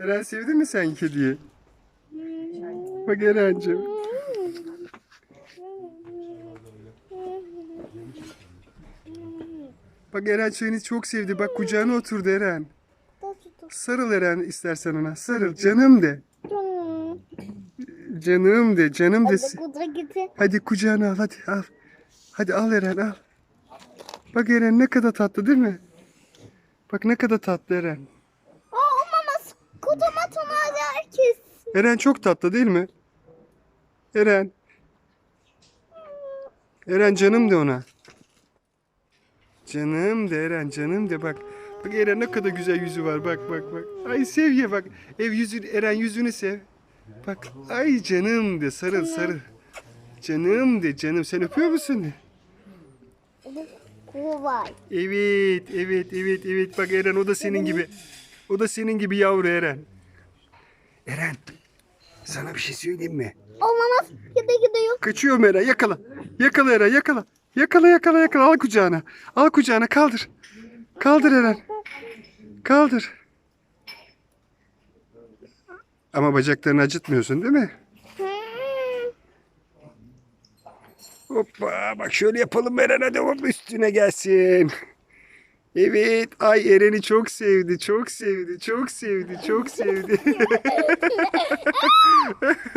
Eren sevdin mi sen kediyi? Bak Eren'cim. Bak Eren seni çok sevdi. Bak kucağına oturdu Eren. Sarıl Eren istersen ona. Sarıl. Canım de. Canım de. Canım de. Hadi kucağına al hadi al. Hadi al Eren al. Bak Eren ne kadar tatlı değil mi? Bak ne kadar tatlı Eren. Kutumat onu herkes. Eren çok tatlı değil mi? Eren. Eren canım de ona. Canım de Eren canım de bak. Bak Eren ne kadar güzel yüzü var bak bak bak. Ay seviye bak. Ev yüzü Eren yüzünü sev. Bak ay canım de sarıl sarıl. Canım de canım sen öpüyor musun de? Var. Evet, evet, evet, evet. Bak Eren o da senin gibi. O da senin gibi yavru Eren. Eren, sana bir şey söyleyeyim mi? O mamas gide gidiyor. Kaçıyor mu Eren? Yakala. Yakala Eren, yakala. Yakala, yakala, yakala. Al kucağına. Al kucağına, kaldır. Kaldır Eren. Kaldır. Ama bacaklarını acıtmıyorsun değil mi? Hoppa bak şöyle yapalım Eren hadi hop üstüne gelsin. Evet ay Eren'i çok sevdi çok sevdi çok sevdi çok sevdi.